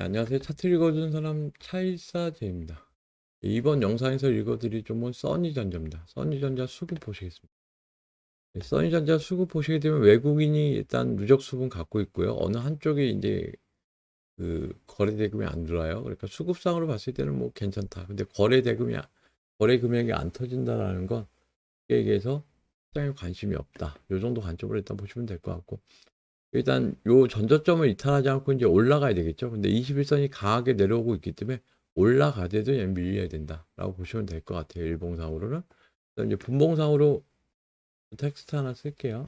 네, 안녕하세요. 차트 읽어주는 사람 차일사제입니다. 이번 영상에서 읽어드릴 종목은 써니전자입니다. 써니전자 수급 보시겠습니다. 네, 써니전자 수급 보시게 되면 외국인이 일단 누적 수분 갖고 있고요. 어느 한쪽에 이제 그 거래 대금이 안 들어와요. 그러니까 수급상으로 봤을 때는 뭐 괜찮다. 근데 거래 대금이 아- 거래 금액이 안 터진다라는 건 얘기해서 시장에 관심이 없다. 요 정도 관점으로 일단 보시면 될 것 같고 일단 요 전저점을 이탈하지 않고 이제 올라가야 되겠죠. 근데 21선이 강하게 내려오고 있기 때문에 올라가더라도 밀려야 된다라고 보시면 될 것 같아요. 일봉상으로는. 이제 분봉상으로 텍스트 하나 쓸게요.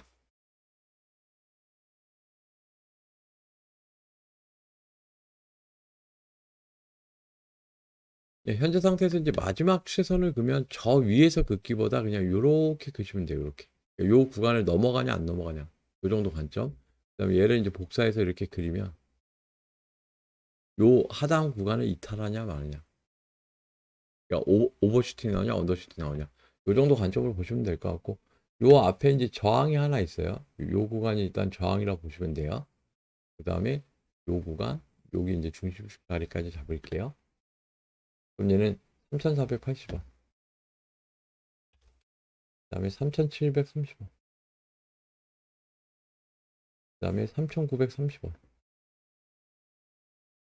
예, 현재 상태에서 이제 마지막 최선을 그으면 저 위에서 긋기보다 그냥 요렇게 그시면 돼요. 요렇게. 요 구간을 넘어가냐 안 넘어가냐. 요 정도 관점. 그다음에 얘를 이제 복사해서 이렇게 그리면 요 하단 구간을 이탈하냐 마느냐. 그러니까 오, 오버슈팅 나오냐 언더슈팅 나오냐. 요 정도 관점으로 보시면 될 것 같고 요 앞에 이제 저항이 하나 있어요. 요 구간이 일단 저항이라고 보시면 돼요. 그 다음에 요 구간 여기 이제 중심 자리까지 잡을게요. 그럼 얘는 3,480원. 그 다음에 3,730원. 그 다음에 3,930원.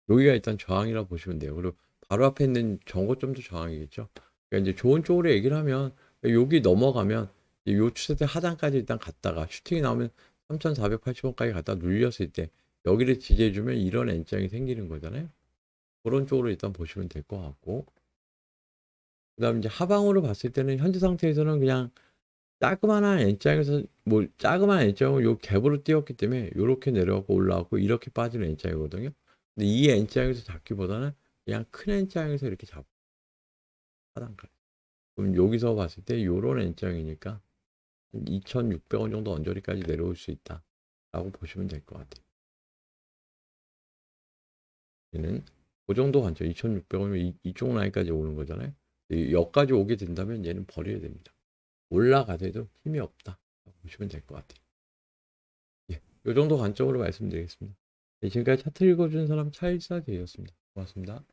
여기가 일단 저항이라 보시면 돼요. 그리고 바로 앞에 있는 정고점도 저항이겠죠. 그러니까 이제 좋은 쪽으로 얘기를 하면 여기 넘어가면 요 추세대 하단까지 일단 갔다가 슈팅이 나오면 3,480원까지 갔다 눌렸을 때 여기를 지지해주면 이런 N장이 생기는 거잖아요. 그런 쪽으로 일단 보시면 될 것 같고 그 다음 이제 하방으로 봤을 때는 현재 상태에서는 그냥 자그마한 N장에서 뭐 자그마한 N장은 요 갭으로 띄었기 때문에 요렇게 내려가고 올라가고 이렇게 빠지는 N장이거든요. 근데 이 N장에서 잡기보다는 그냥 큰 N장에서 이렇게 잡 하단까지. 그럼 여기서 봤을 때 요런 N장이니까 2,600원 정도 언저리까지 내려올 수 있다 라고 보시면 될 것 같아요. 얘는 그 정도 관점 2,600원이면 이, 이쪽 라인까지 오는 거잖아요. 이 여기까지 오게 된다면 얘는 버려야 됩니다. 올라가더라도 힘이 없다. 보시면 될 것 같아요. 예, 이 정도 관점으로 말씀드리겠습니다. 예, 지금까지 차트 읽어주는 사람 차일사제였습니다. 고맙습니다.